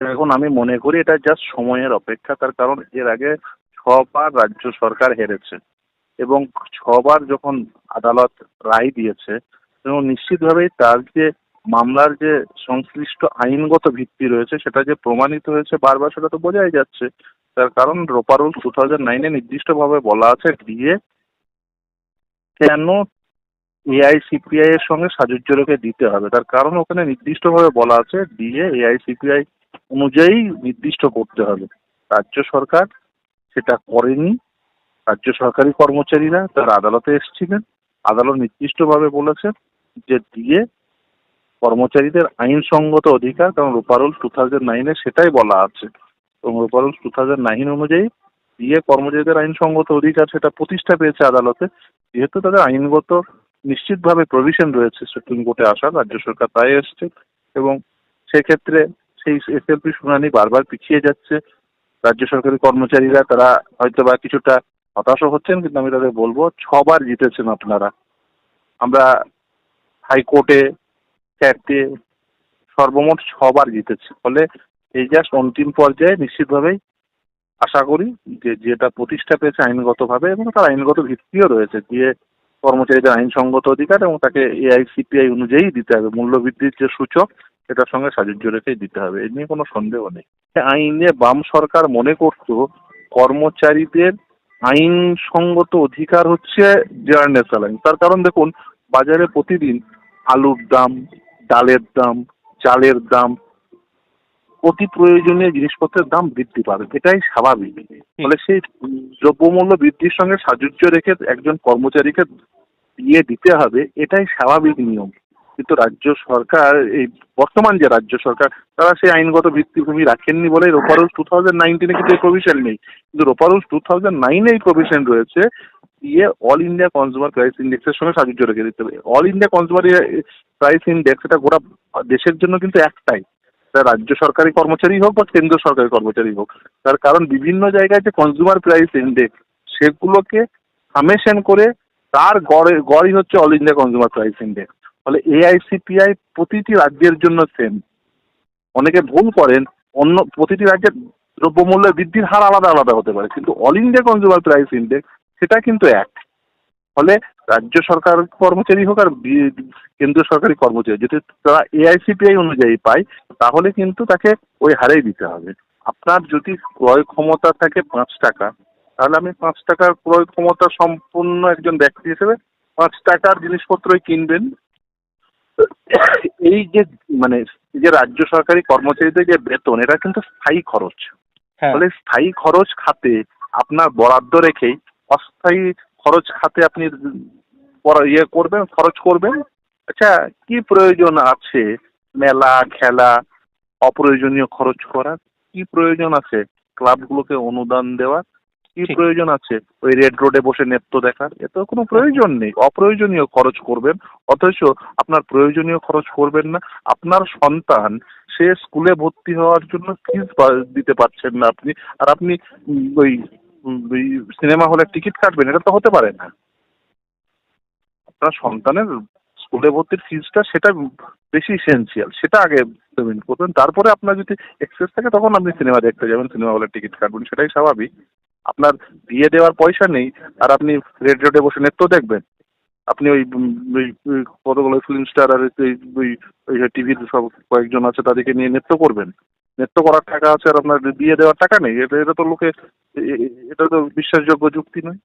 এখন আমি মনে করি এটা জাস্ট সময়ের অপেক্ষা, তার কারণ এর আগে ছবার রাজ্য সরকার হেরেছে এবং ছবার যখন আদালত রায় দিয়েছে, এবং নিশ্চিতভাবেই তার যে মামলার যে সংশ্লিষ্ট আইনগত ভিত্তি রয়েছে, সেটা যে প্রমাণিত হয়েছে বারবার, সেটা তো বোঝাই যাচ্ছে। তার কারণ রোপা রুল টু থাউজেন্ড নাইনে নির্দিষ্টভাবে বলা আছে ডিএ কেন এআইসিপিআই এর সঙ্গে সাজুজ্য রেখে দিতে হবে? তার কারণ ওখানে নির্দিষ্টভাবে বলা আছে ডিএ এআইসিপিআই অনুযায়ী নির্দিষ্ট করতে হবে। রাজ্য সরকার সেটা করেনি। রাজ্য সরকারি কর্মচারীরা তারা আদালতে এসেছিলেন। আদালত নির্দিষ্টভাবে বলেছে যে দিয়ে কর্মচারীদের আইনসঙ্গত অধিকার, কারণ রূপারুল টু থাউজেন্ড নাইনে সেটাই বলা আছে। এবং রূপারুল টু থাউজেন্ড নাইন অনুযায়ী দিয়ে কর্মচারীদের আইনসঙ্গত অধিকার সেটা প্রতিষ্ঠা পেয়েছে আদালতে। যেহেতু তাদের আইনগত নিশ্চিতভাবে প্রভিশন রয়েছে সুপ্রিম কোর্টে আসার রাজ্য সরকার তাই এসছে। এবং সেক্ষেত্রে সেই এসএলপি শুনানি বারবার পিছিয়ে যাচ্ছে। রাজ্য সরকারি কর্মচারীরা তারা হয়তো বা কিছুটা হতাশও হচ্ছেন, কিন্তু আমি তাদের বলব, ছবার জিতেছেন আপনারা। আমরা হাইকোর্টে ক্যাটে সর্বমোট ছবার জিতেছি। ফলে এই জাস্ট অন্তিম পর্যায়ে নিশ্চিতভাবেই আশা করি যে যেটা প্রতিষ্ঠা পেয়েছে আইনগতভাবে এবং তার আইনগত ভিত্তিও রয়েছে দিয়ে কর্মচারীদের আইনসঙ্গত অধিকার এবং তাকে এআইসিপিআই অনুযায়ী দিতে হবে। মূল্যবৃদ্ধির যে সূচক সেটার সঙ্গে সাজুজ্য রেখেই দিতে হবে। এ নিয়ে কোনো সন্দেহ নেই। আইনে বাম সরকার মনে করত, কর্মচারীদের আইনসঙ্গত অধিকার হচ্ছে জেনারেল স্যালারি তার কারণ দেখুন, বাজারে প্রতিদিন আলুর দাম, ডালের দাম, চালের দাম, অতি প্রয়োজনীয় জিনিসপত্রের দাম বৃদ্ধি পাবে। এটাই স্বাভাবিক। ফলে সেই দ্রব্যমূল্য বৃদ্ধির সঙ্গে সাজুজ্য রেখে একজন কর্মচারীকে দিয়ে দিতে হবে, এটাই স্বাভাবিক নিয়ম। কিন্তু রাজ্য সরকার, এই বর্তমান যে রাজ্য সরকার, তারা সেই আইনগত ভিত্তিভূমি রাখেননি বলে রোপারুল টু থাউজেন্ড নাইনটিনে কিন্তু এই প্রভিশন নেই। কিন্তু রোপারুল টু থাউজেন্ড নাইনে এই প্রভিশন রয়েছে, দিয়ে অল ইন্ডিয়া কনজিউমার প্রাইস ইন্ডেক্সের সঙ্গে সাজুজ্য রেখে দিতে হবে। All India consumer price index এটা গোটা দেশের জন্য কিন্তু একটাই। রাজ্য সরকারি কর্মচারী হোক বা কেন্দ্র সরকারি কর্মচারী হোক। তার কারণ বিভিন্ন জায়গায় যে কনজিউমার প্রাইস ইন্ডেক্স সেগুলোকে সামেশন করে তার গড়ে, গড়ই হচ্ছে all India consumer price index ফলে এআইসিপিআই প্রতিটি রাজ্যের জন্য সেম অনেকে ভুল করেন, অন্য প্রতিটি রাজ্যের দ্রব্যমূল্যের বৃদ্ধির হার আলাদা আলাদা হতে পারে, কিন্তু all India consumer price index সেটা কিন্তু এক। ফলে রাজ্য সরকার কর্মচারী হোক আর কেন্দ্রীয় সরকারি কর্মচারী, যদি তারা এআইসিপিআই অনুযায়ী পায়, তাহলে কিন্তু তাকে ওই হারেই দিতে হবে। আপনার যদি ক্রয় ক্ষমতা থাকে পাঁচ টাকা, তাহলে আপনি পাঁচ টাকার ক্রয় ক্ষমতা সম্পূর্ণ একজন ব্যক্তি হিসেবে পাঁচ টাকার জিনিসপত্রই কিনবেন এই যে মানে যে রাজ্য সরকারি কর্মচারীদের যে বেতন এটা কিন্তু স্থায়ী খরচ। হ্যাঁ। ফলে স্থায়ী খরচ খাতে আপনার বরাদ্দ রেখেই অস্থায়ী খরচ খাতে আপনি ইয়ে করবেন খরচ করবেন। আচ্ছা কি প্রয়োজন আছে মেলা খেলা অপ্রয়োজনীয় খরচ করার? কি প্রয়োজন আছে? ক্লাবগুলোকে অনুদান দেওয়ার? কি প্রয়োজন আছে? ওই রেড রোডে বসে নৃত্য দেখার এত কোনো প্রয়োজন নেই। অপ্রয়োজনীয় খরচ করবেন অথচ আপনার প্রয়োজনীয় খরচ করবেন না। আপনার সন্তান সে স্কুলে ভর্তি হওয়ার জন্য ফিস দিতে পারছেন না আপনি। আর আপনি ওই সিনেমা হলের টিকিট কাটবেন এটা তো হতে পারে না। আপনার সন্তানের স্কুলে ভর্তির ফিজটা সেটা বেশি এসেন্সিয়াল সেটা আগে পেমেন্ট করবেন। তারপরে আপনার যদি এক্সেস থাকে তখন আপনি সিনেমা দেখতে যাবেন সিনেমা হলের টিকিট কাটবেন সেটাই স্বাভাবিক। আপনার দিয়ে দেওয়ার পয়সা নেই, আর আপনি রেড রোডে বসে নৃত্য দেখবেন। আপনি ওই কতগুলো ফিল্ম স্টার আর ওই ওই টিভির সব কয়েকজন আছে তাদেরকে নিয়ে নৃত্য করবেন। নৃত্য করার টাকা আছে আর আপনার দিয়ে দেওয়ার টাকা নেই। এটা এটা তো লোকে এটা তো বিশ্বাসযোগ্য যুক্তি নয়।